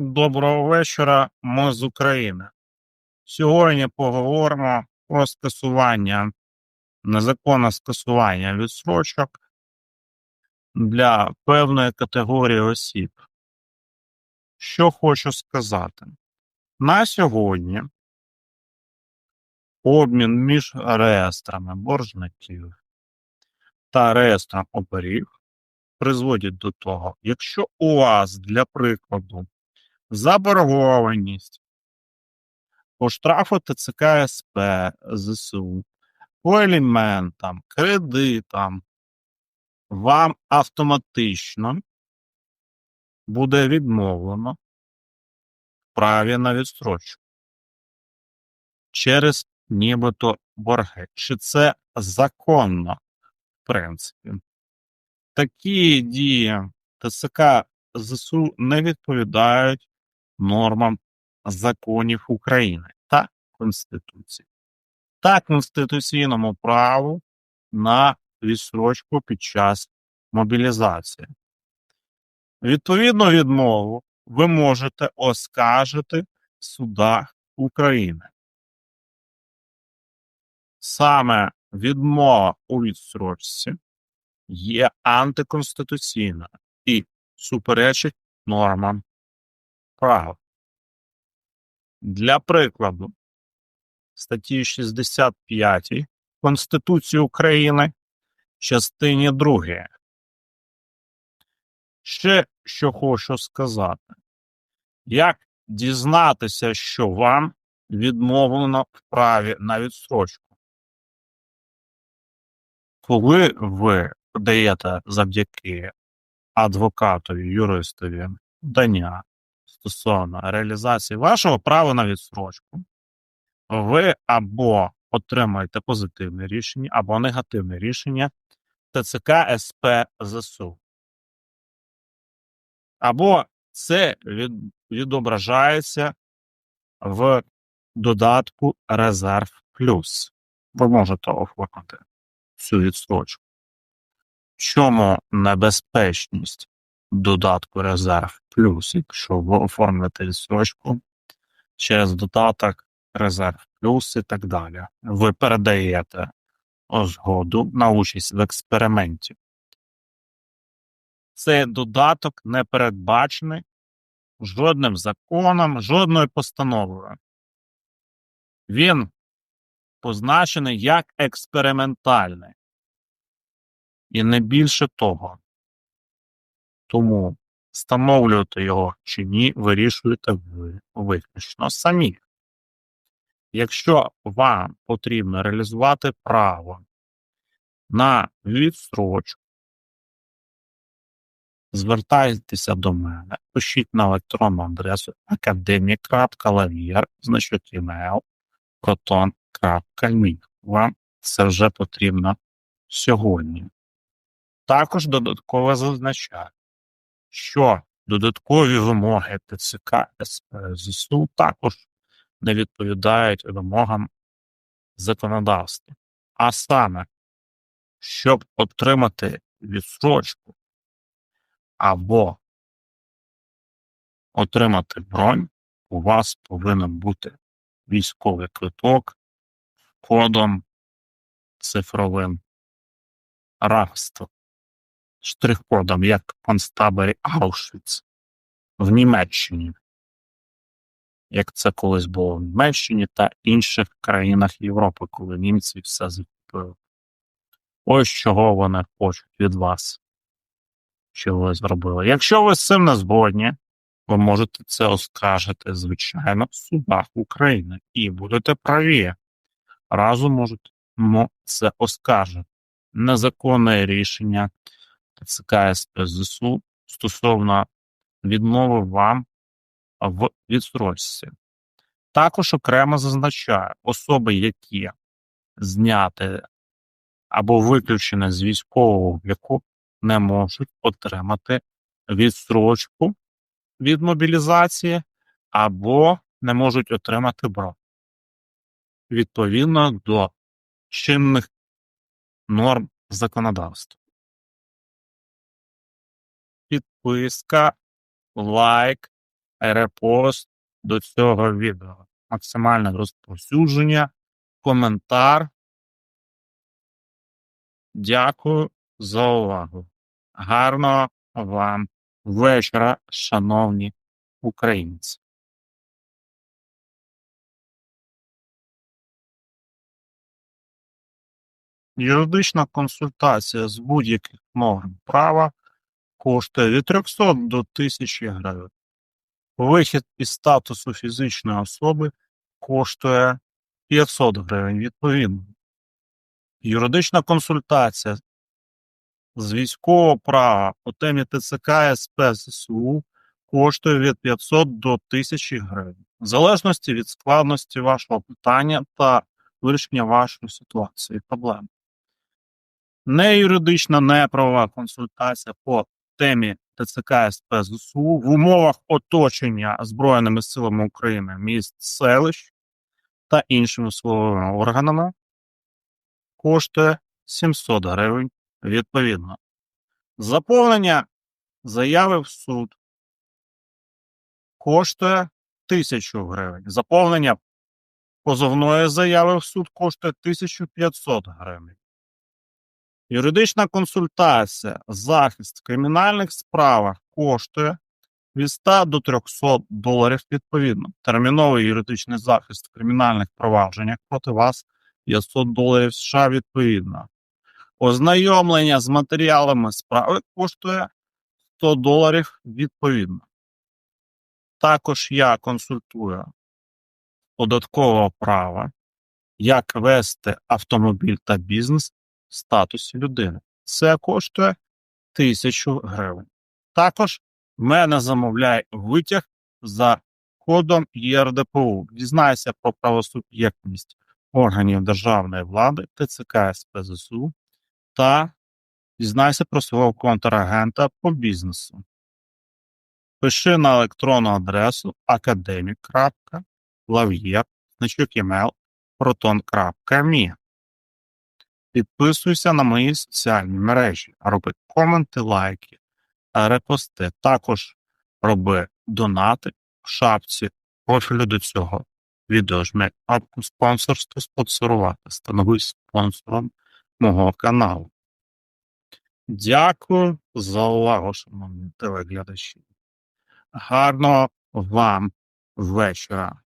Доброго вечора, ми з України. Сьогодні поговоримо про скасування, незаконне скасування відсрочок для певної категорії осіб. Що хочу сказати. На сьогодні обмін між реєстрами боржників та реєстром оберіг призводить до того, якщо у вас, для прикладу, заборгованість по штрафу ТЦК СП ЗСУ, по аліментам, кредитам, вам автоматично буде відмовлено в праві на відстрочку через нібито борги. Чи це законно, в принципі? Такі дії ТЦК ЗСУ не відповідають нормам законів України та Конституції та конституційному праву на відстрочку під час мобілізації. Відповідну відмову ви можете оскаржити в судах України. Саме відмова у відстрочці є антиконституційна і суперечить нормам права. Для прикладу, статті 65 Конституції України частині 2. Ще що хочу сказати, як дізнатися, що вам відмовлено в праві на відстрочку? Коли ви подаєте завдяки адвокатові, юристові дання стосовно реалізації вашого права на відстрочку, ви або отримаєте позитивне рішення, або негативне рішення ТЦК СП ЗСУ. Або це від, відображається в додатку Резерв Плюс. Ви можете оформити цю відстрочку. В чому небезпечність додатку Резерв Плюс, якщо ви оформите відстрочку через додаток Резерв Плюс і так далі. Ви передаєте згоду на участь в експерименті. Цей додаток не передбачений жодним законом, жодною постановою. Він позначений як експериментальний. І не більше того. Тому встановлювати його чи ні, вирішуєте ви виключно самі. Якщо вам потрібно реалізувати право на відстрочку, звертайтеся до мене, пишіть на електронну адресу proton.me. Вам це вже потрібно сьогодні. Також додатково зазначаю, що додаткові вимоги ТЦК ЗСУ також не відповідають вимогам законодавства. А саме, щоб отримати відстрочку або отримати бронь, у вас повинен бути військовий квиток з кодом цифровим рабство, штрих-кодом, як в концтаборі Аушвіц в Німеччині як це колись було в Німеччині та інших країнах Європи, коли німці все закупили. Ось чого вони хочуть від вас, що ви зробили. Якщо ви з цим не згодні, ви можете це оскаржити, звичайно, в судах України і будете праві. Разом можете це оскаржити. Незаконне рішення ТЦК СПЗСУ стосовно відмови вам в відстрочці. Також окремо зазначаю, особи, які зняти або виключені з військового обліку, не можуть отримати відстрочку від мобілізації або не можуть отримати бро. Відповідно до чинних норм законодавства. Підписка, лайк, репост до цього відео, максимальне розповсюдження, коментар. Дякую за увагу. Гарного вам вечора, шановні українці. Юридична консультація з будь-яких норм права коштує від 300 до 1000 гривень. Вихід із статусу фізичної особи коштує 500 гривень відповідно. Юридична консультація з військового права по темі ТЦК СП коштує від 500 до 1000 гривень, в залежності від складності вашого питання та вирішення вашої ситуації проблем. Не юридична, не правова консультація по темі ТЦК СП в умовах оточення Збройними силами України міст селищ та іншими силовими органами коштує 700 гривень відповідно. Заповнення заяви в суд коштує 1000 гривень. Заповнення позовної заяви в суд коштує 1500 гривень. Юридична консультація, захист в кримінальних справах коштує від 100 до 300 доларів відповідно. Терміновий юридичний захист в кримінальних провадженнях проти вас 500 доларів США відповідно. Ознайомлення з матеріалами справи коштує 100 доларів відповідно. Також я консультую податкового права, як вести автомобіль та бізнес в статусі людини. Це коштує 1000 гривень. Також мене замовляє витяг за кодом ЄРДПУ. Дізнайся про правосуб'єктність органів державної влади, ТЦК СПЗСУ та дізнайся про свого контрагента по бізнесу. Пиши на електронну адресу academic.lav'єр, значок email, proton.me. Підписуйся на мої соціальні мережі, роби коменти, лайки, репости. Також роби донати в шапці профілю до цього відео. Жми кнопку спонсорство спонсорувати. Становись спонсором мого каналу. Дякую за увагу, шановні телеглядачі. Гарного вам вечора.